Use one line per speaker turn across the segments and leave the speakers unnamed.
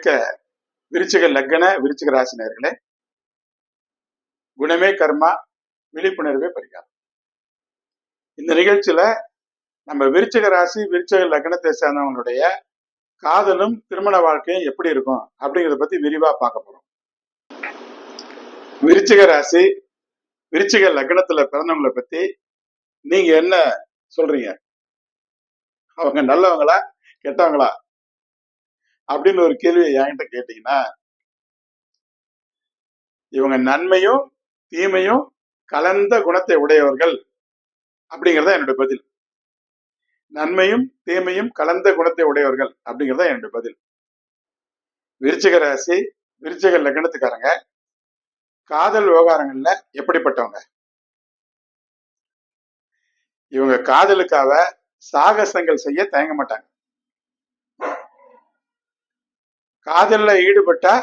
மிக்க விருச்சிக லக்கண விருச்சிக ராசினியர்களே குணமே கர்மா விழிப்புணர்வே பரிகாரம். இந்த நிகழ்ச்சியில நம்ம விருச்சிக ராசி விருச்சிக லக்னத்தை சேர்ந்தவங்களுடைய காதலும் திருமண வாழ்க்கையும் எப்படி இருக்கும் அப்படிங்கிறத பத்தி விரிவா பார்க்க போறோம். விருச்சிக ராசி விருச்சிக லக்னத்துல பிறந்தவங்களை பத்தி நீங்க என்ன சொல்றீங்க? அவங்க நல்லவங்களா கெட்டவங்களா? அப்படின்னு ஒரு கேள்வியை என்கிட்ட கேட்டீங்கன்னா இவங்க நன்மையும் தீமையும் கலந்த குணத்தை உடையவர்கள் அப்படிங்கிறதா என்னுடைய பதில். நன்மையும் தீமையும் கலந்த குணத்தை உடையவர்கள் அப்படிங்கிறதா என்னுடைய பதில். விருச்சிக ராசி விருச்சிக லக்னத்துக்காரங்க காதல் விவகாரங்கள்ல எப்படிப்பட்டவங்க? இவங்க காதலுக்காக சாகசங்கள் செய்ய தயங்க மாட்டாங்க. காதல்ல ஈடுபட்டா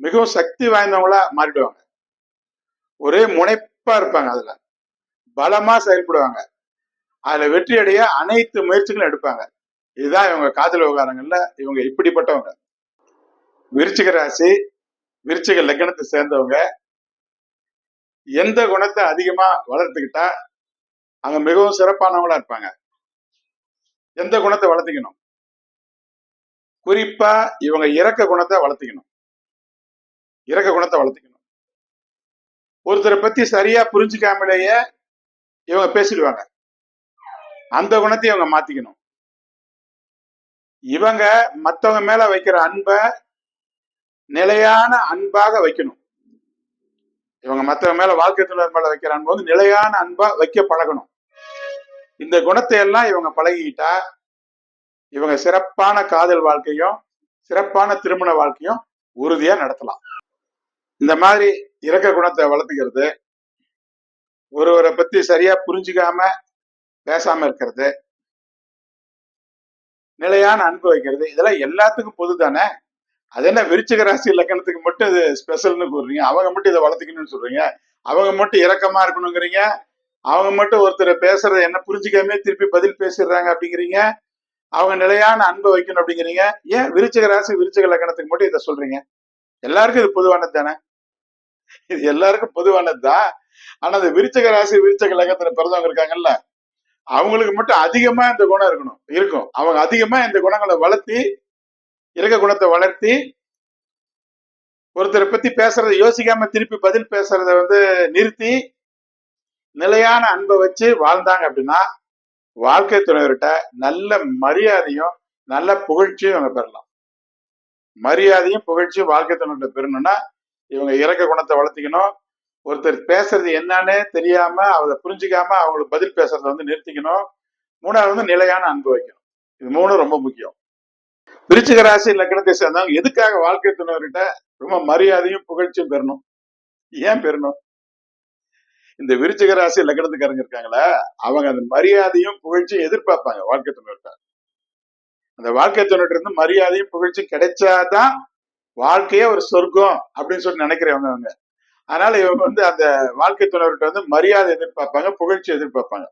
மிகவும் சக்தி வாய்ந்தவங்களா மாறிடுவாங்க. ஒரே முனைப்பா இருப்பாங்க அதுல. பலமா செயல்படுவாங்க. அதுல வெற்றி அடைய அனைத்து முயற்சிகளும் எடுப்பாங்க. இதுதான் இவங்க காதல் விவகாரங்கள்ல இவங்க இப்படிப்பட்டவங்க. விருச்சிக ராசி விருச்சிக லக்னத்தை சேர்ந்தவங்க. எந்த குணத்தை அதிகமா வளர்த்துக்கிட்டா அவங்க மிகவும் சிறப்பானவங்களா இருப்பாங்க. எந்த குணத்தை வளர்த்துக்கணும்? குறிப்பா இவங்க இறக்க குணத்தை வளர்த்துக்கணும். இறக்க குணத்தை வளர்த்துக்கணும். ஒருத்தரை பத்தி சரியா புரிஞ்சுக்காமலேயே இவங்க பேசிடுவாங்க. அந்த குணத்தை இவங்க மாத்திக்கணும். இவங்க மத்தவங்க மேல வைக்கிற அன்பை நிலையான அன்பாக வைக்கணும். இவங்க மத்தவங்க மேல வாழ்க்கை துணர் மேல வைக்கிற அன்பு வந்து நிலையான அன்பா வைக்க பழகணும். இந்த குணத்தை எல்லாம் இவங்க பழகிக்கிட்டா இவங்க சிறப்பான காதல் வாழ்க்கையும் சிறப்பான திருமண வாழ்க்கையும் உறுதியா நடத்தலாம். இந்த மாதிரி இறக்க குணத்தை வளர்த்துக்கிறது ஒருவரை பத்தி சரியா புரிஞ்சுக்காம பேசாம இருக்கிறது நிலையான அன்பு வைக்கிறது இதெல்லாம் எல்லாத்துக்கும் பொது தானே? அது என்ன விருச்சிக ராசி லக்கணத்துக்கு மட்டும் இது ஸ்பெஷல்னு கூறுறீங்க? அவங்க மட்டும் இதை வளர்த்துக்கணும்னு சொல்றீங்க? அவங்க மட்டும் இறக்கமா இருக்கணுங்கிறீங்க? அவங்க மட்டும் ஒருத்தர் பேசுறத என்ன புரிஞ்சுக்காம திருப்பி பதில் பேசிடுறாங்க அப்படிங்கிறீங்க? அவங்க நிலையான அன்பை வைக்கணும் அப்படிங்கிறீங்க. ஏன் விருச்சக ராசி விருச்சக லக்கணத்துக்கு மட்டும் இதை சொல்றீங்க? எல்லாருக்கும் இது பொதுவானது தானே? இது எல்லாருக்கும் பொதுவானது தான். ஆனா அந்த விருச்சக ராசி விருச்சக லக்கத்துல பிறந்தவங்க இருக்காங்கல்ல அவங்களுக்கு மட்டும் அதிகமா இந்த குணம் இருக்கணும். இருக்கும். அவங்க அதிகமா இந்த குணங்களை வளர்த்தி இருக்க குணத்தை வளர்த்தி ஒருத்தரை பத்தி பேசுறத யோசிக்காம திருப்பி பதில் பேசுறத வந்து நிறுத்தி நிலையான அன்பை வச்சு வாழ்ந்தாங்க அப்படின்னா வாழ்க்கை துணைவர்கிட்ட நல்ல மரியாதையும் நல்ல புகழ்ச்சியும் இவங்க பெறலாம். மரியாதையும் புகழ்ச்சியும் வாழ்க்கை துணைவர்கிட்ட பெறணும்னா இவங்க இறக்க குணத்தை வளர்த்திக்கணும். ஒருத்தர் பேசுறது என்னன்னு தெரியாம அதை புரிஞ்சுக்காம அவங்களுக்கு பதில் பேசுறத வந்து நிறுத்திக்கணும். மூணாவது வந்து நிலையான அன்பு வைக்கணும். இது மூணும் ரொம்ப முக்கியம். விருச்சிக ராசி லக்கணத்தை சேர்ந்தவங்க எதுக்காக வாழ்க்கை துணைவர்கிட்ட ரொம்ப மரியாதையும் புகழ்ச்சியும் பெறணும்? ஏன் பெறணும்? இந்த விருச்சிக ராசி லக்கணத்துக்காரங்க இருக்காங்களா அவங்க அந்த மரியாதையும் புகழ்ச்சியும் எதிர்பார்ப்பாங்க வாழ்க்கை துணையிட்ட அந்த வாழ்க்கை துணைவர்கிட்ட இருந்து மரியாதையும் புகழ்ச்சியும் கிடைச்சாதான் வாழ்க்கையே ஒரு சொர்க்கம் அப்படின்னு சொல்லி நினைக்கிறவங்க அவங்க. அதனால இவங்க வந்து அந்த வாழ்க்கை துணைவர்கிட்ட வந்து மரியாதை எதிர்பார்ப்பாங்க புகழ்ச்சி எதிர்பார்ப்பாங்க.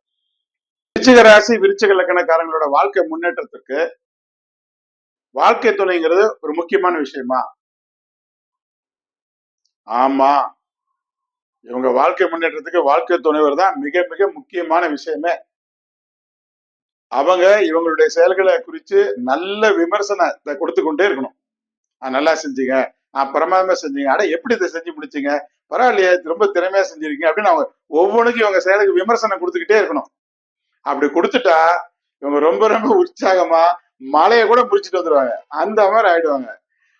விருச்சிக ராசி விருச்சிக லக்கணக்காரங்களோட வாழ்க்கை முன்னேற்றத்துக்கு வாழ்க்கை துணைங்கிறது ஒரு முக்கியமான விஷயமா? ஆமா. இவங்க வாழ்க்கை முன்னேற்றத்துக்கு வாழ்க்கை துணைவர் தான் மிக மிக முக்கியமான விஷயமே. அவங்க இவங்களுடைய செயல்களை குறித்து நல்ல விமர்சனத்தை கொடுத்து கொண்டே இருக்கணும். நல்லா செஞ்சீங்க. ஆஹ் பிரமாதமா செஞ்சீங்க. அட எப்படி இதை செஞ்சு முடிச்சீங்க? பரவாயில்லையே ரொம்ப திறமையா செஞ்சிருக்கீங்க அப்படின்னு அவங்க ஒவ்வொன்றுக்கும் இவங்க செயலுக்கு விமர்சனம் கொடுத்துக்கிட்டே இருக்கணும். அப்படி கொடுத்துட்டா இவங்க ரொம்ப ரொம்ப உற்சாகமா மலையை கூட பிடிச்சிட்டு வந்துருவாங்க. அந்த மாதிரி ஆயிடுவாங்க.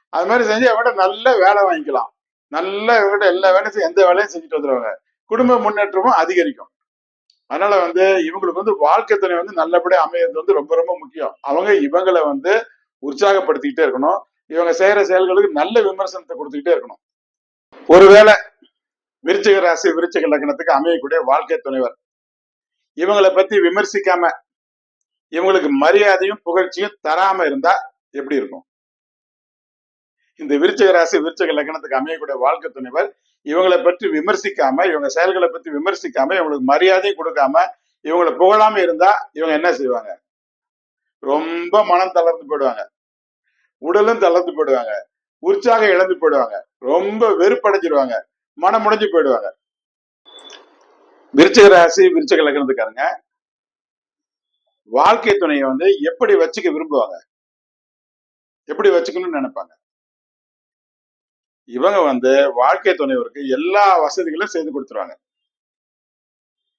அது மாதிரி செஞ்சு அவங்கள்ட்ட நல்ல வேலை வாங்கிக்கலாம். நல்ல இவங்ககிட்ட எல்லா வேலையும் எந்த வேலையும் செஞ்சுட்டு வந்துருவாங்க. குடும்ப முன்னேற்றமும் அதிகரிக்கும். அதனால வந்து இவங்களுக்கு வந்து வாழ்க்கை துணை வந்து நல்லபடியா அமையிறது வந்து ரொம்ப ரொம்ப முக்கியம். அவங்க இவங்களை வந்து உற்சாகப்படுத்திக்கிட்டே இருக்கணும். இவங்க செய்யற செயல்களுக்கு நல்ல விமர்சனத்தை கொடுத்துக்கிட்டே இருக்கணும். ஒருவேளை விருச்சிக ராசி விருச்சிக லக்னத்துக்கு அமையக்கூடிய வாழ்க்கை துணைவர். இவங்களை பத்தி விமர்சிக்காம இவங்களுக்கு மரியாதையும் புகழ்ச்சியும் தராம இருந்தா எப்படி இருக்கும்? இந்த விருச்சக ராசி விருச்சக லக்னத்துக்கு அமையக்கூடிய வாழ்க்கை துணைவர் இவங்களை பற்றி விமர்சிக்காம இவங்க செயல்களை பத்தி விமர்சிக்காம இவங்களுக்கு மரியாதையும் கொடுக்காம இவங்களை புகழாம இருந்தா இவங்க என்ன செய்வாங்க? ரொம்ப மனம் தளர்ந்து போயிடுவாங்க. உடலும் தளர்ந்து போயிடுவாங்க. உற்சாகம் இழந்து போயிடுவாங்க. ரொம்ப வெறுப்படைஞ்சிருவாங்க. மனம் முடிஞ்சு போயிடுவாங்க. விருச்சக ராசி விருச்சக லக்னத்துக்காரங்க வாழ்க்கை துணையை வந்து எப்படி வச்சுக்க விரும்புவாங்க? எப்படி வச்சுக்கணும்னு நினைப்பாங்க? இவங்க வந்து வாழ்க்கை துணைவருக்கு எல்லா வசதிகளும் செய்து கொடுத்துருவாங்க.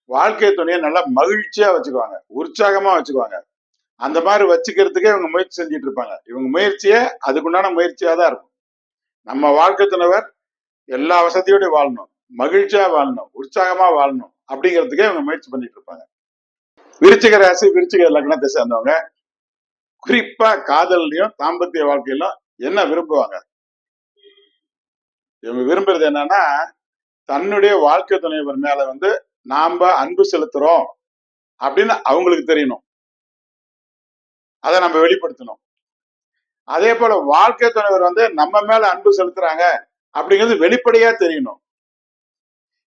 வாழ்க்கை துணையை நல்லா மகிழ்ச்சியா வச்சுக்குவாங்க. உற்சாகமா வச்சுக்குவாங்க. அந்த மாதிரி வச்சுக்கிறதுக்கே இவங்க முயற்சி செஞ்சுட்டு இருப்பாங்க. இவங்க முயற்சியே அதுக்குண்டான முயற்சியா தான் இருக்கும். நம்ம வாழ்க்கை துணைவர் எல்லா வசதியோடய வாழணும். மகிழ்ச்சியா வாழணும். உற்சாகமா வாழணும். அப்படிங்கிறதுக்கே இவங்க முயற்சி பண்ணிட்டு இருப்பாங்க. விருச்சிக ராசி விருச்சிக லக்னத்தை சேர்ந்தவங்க குறிப்பா காதல்லையும் தாம்பத்திய வாழ்க்கையிலும் என்ன விரும்புவாங்க? இவங்க விரும்புறது என்னன்னா தன்னுடைய வாழ்க்கை துணைவர் மேல வந்து நாம அன்பு செலுத்துறோம் அப்படின்னு அவங்களுக்கு தெரியணும். அதை நம்ம வெளிப்படுத்தணும். அதே போல வாழ்க்கை துணைவர் வந்து நம்ம மேல அன்பு செலுத்துறாங்க அப்படிங்கிறது வெளிப்படையா தெரியணும்.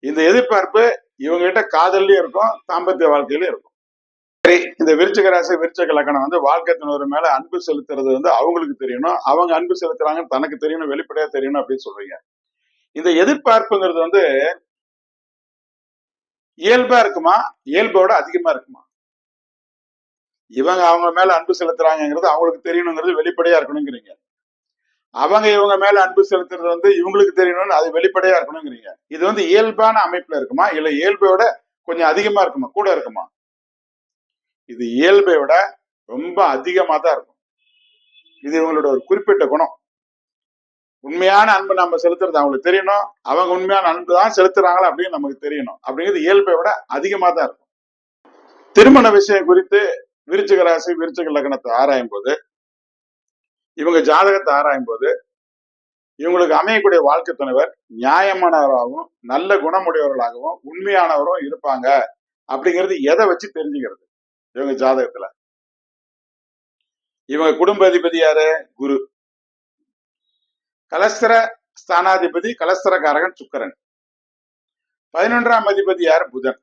இந்த எதிர்பார்ப்பு இவங்க கிட்ட காதல்லையும் இருக்கும் தாம்பத்திய வாழ்க்கையிலும் இருக்கும். சரி இந்த விருச்சிக ராசி விருச்சிக லக்கணம் வந்து வாழ்க்கை துணைவர் மேல அன்பு செலுத்துறது வந்து அவங்களுக்கு தெரியணும். அவங்க அன்பு செலுத்துறாங்கன்னு தனக்கு தெரியணும் வெளிப்படையா தெரியணும் அப்படின்னு சொல்றீங்க. இந்த எதிர்பார்ப்புங்கிறது வந்து இயல்பா இருக்குமா? இயல்போட அதிகமா இருக்குமா? இவங்க அவங்க மேல அன்பு செலுத்துறாங்கிறது அவங்களுக்கு தெரியணுங்கிறது வெளிப்படையா இருக்கணுங்கிறீங்க. அவங்க இவங்க மேல அன்பு செலுத்துறது வந்து இவங்களுக்கு தெரியணும்னு அது வெளிப்படையா இருக்கணுங்கிறீங்க. இது வந்து இயல்பான அமைப்புல இருக்குமா? இல்ல இயல்பையோட கொஞ்சம் அதிகமா இருக்குமா? கூட இருக்குமா? இது இயல்பை விட ரொம்ப அதிகமா தான் இருக்கும். இது இவங்களோட ஒரு குறிப்பிட்ட குணம். உண்மையான அன்பு நம்ம செலுத்துறது அவங்களுக்கு தெரியணும். அவங்க உண்மையான அன்பு தான் செலுத்துறாங்களா அப்படின்னு நமக்கு தெரியணும். அப்படிங்கிறது இயல்பை விட அதிகமா தான் இருக்கும். திருமண விஷயம் குறித்து விருச்சிக ராசி விருச்சிக லக்னத்தை ஆராயும் போது இவங்க ஜாதகத்தை ஆராயும் போது இவங்களுக்கு அமையக்கூடிய வாழ்க்கை துணைவர் நியாயமானவராகவும் நல்ல குணமுடையவர்களாகவும் உண்மையானவரும் இருப்பாங்க. அப்படிங்கிறது எதை வச்சு தெரிஞ்சுக்கிறது இவங்க ஜாதகத்துல? இவங்க குடும்ப அதிபதி யாரு? குரு. கலஸ்தர ஸ்தானாதிபதி கலஸ்தரகாரகன் சுக்கரன். பதினொன்றாம் அதிபதி யார்? புதன்.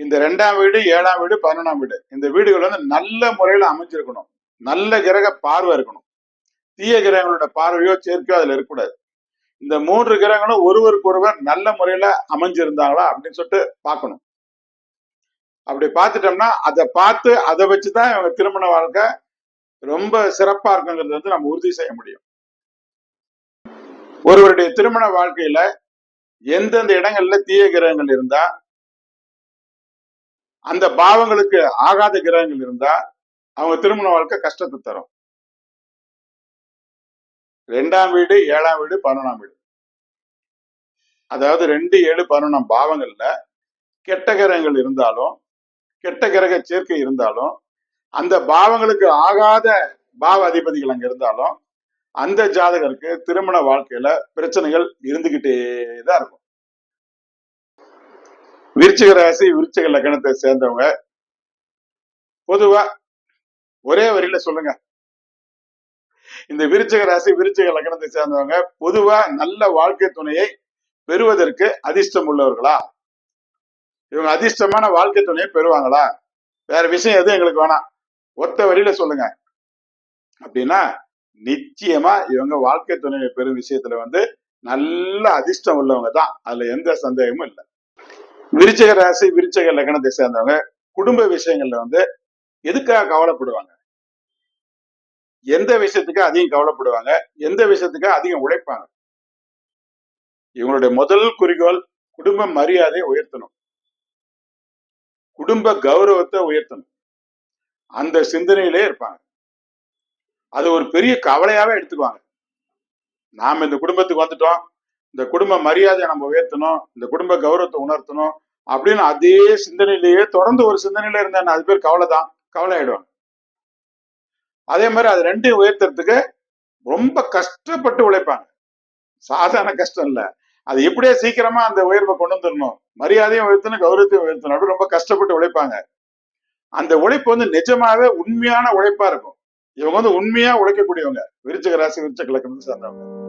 இந்த ரெண்டாம் வீடு ஏழாம் வீடு பதினொன்றாம் வீடு. இந்த வீடுகள் வந்து நல்ல முறையில அமைஞ்சிருக்கணும். நல்ல கிரக பார்வை இருக்கணும். தீய கிரகங்களோட பார்வையோ சேர்க்கையோ அதுல இருக்கக்கூடாது. இந்த மூன்று கிரகங்களும் ஒருவருக்கு ஒருவர் நல்ல முறையில அமைஞ்சிருந்தாங்களா அப்படின்னு சொல்லிட்டு பார்க்கணும். அப்படி பார்த்துட்டோம்னா அதை பார்த்து அதை வச்சுதான் இவங்க திருமண வாழ்க்கை ரொம்ப சிறப்பா இருக்குங்கிறது வந்து நம்ம உறுதி செய்ய முடியும். ஒருவருடைய திருமண வாழ்க்கையில எந்தெந்த இடங்கள்ல தீய கிரகங்கள் இருந்தா அந்த பாவங்களுக்கு ஆகாத கிரகங்கள் இருந்தா அவங்க திருமண வாழ்க்கை கஷ்டத்தை தரும். ரெண்டாம் வீடு ஏழாம் வீடு பதினொன்றாம் வீடு. அதாவது ரெண்டு ஏழு பதினொன்றாம் பாவங்கள்ல கெட்ட கிரகங்கள் இருந்தாலும் கெட்ட கிரக சேர்க்கை இருந்தாலும் அந்த பாவங்களுக்கு ஆகாத பாவ அதிபதிகள் அங்க இருந்தாலும் அந்த ஜாதகருக்கு திருமண வாழ்க்கையில பிரச்சனைகள் இருந்துகிட்டே தான் இருக்கும். விருச்சிக ராசி விருச்சிக லக்கணத்தை சேர்ந்தவங்க பொதுவா ஒரே வரியில சொல்லுங்க. இந்த விருச்சிக ராசி விருச்சிக லக்கணத்தை சேர்ந்தவங்க பொதுவா நல்ல வாழ்க்கை துணையை பெறுவதற்கு அதிர்ஷ்டம் உள்ளவர்களா? இவங்க அதிர்ஷ்டமான வாழ்க்கை துணையை பெறுவாங்களா? வேற விஷயம் எதுவும் எங்களுக்கு வேணாம். ஒத்த வரியில சொல்லுங்க. அப்படின்னா நிச்சயமா இவங்க வாழ்க்கை துணையை பெறும் விஷயத்துல வந்து நல்ல அதிர்ஷ்டம் உள்ளவங்க தான். அதுல எந்த சந்தேகமும் இல்லை. விருச்சக ராசி விருச்சக லக்னத்தை சேர்ந்தவங்க குடும்ப விஷயங்கள்ல வந்து எதுக்காக கவலைப்படுவாங்க? எந்த விஷயத்துக்கு அதிகம் கவலைப்படுவாங்க? எந்த விஷயத்துக்கு அதிகம் உழைப்பாங்க? இவங்களுடைய முதல் குறிக்கோள் குடும்ப மரியாதையை உயர்த்தணும். குடும்ப கௌரவத்தை உயர்த்தணும். அந்த சிந்தனையிலே இருப்பாங்க. அது ஒரு பெரிய கவலையாவே எடுத்துக்குவாங்க. நாம இந்த குடும்பத்துக்கு வந்துட்டோம். இந்த குடும்ப மரியாதையை நம்ம உயர்த்தணும். இந்த குடும்ப கௌரவத்தை உணர்த்தணும் அப்படின்னு அதே சிந்தனையிலேயே தொடர்ந்து ஒரு சிந்தனையில இருந்தா அது பேர் கவலை தான் கவலை ஆயிடுவாங்க அதே மாதிரி அது ரெண்டையும் உயர்த்துறதுக்கு ரொம்ப கஷ்டப்பட்டு உழைப்பாங்க. சாதாரண கஷ்டம் இல்லை. அது எப்படியே சீக்கிரமா அந்த உயர்வை கொண்டு வந்துடணும். மரியாதையும் உயர்த்தணும் கௌரவத்தையும் உயர்த்தணும். அப்படின்னு ரொம்ப கஷ்டப்பட்டு உழைப்பாங்க. அந்த உழைப்பு வந்து நிஜமாவே உண்மையான உழைப்பா இருக்கும். இவங்க வந்து உண்மையா உழைக்கக்கூடியவங்க. விருச்சக ராசி விருச்சக லக்கணத்தை சார்ந்தவங்க.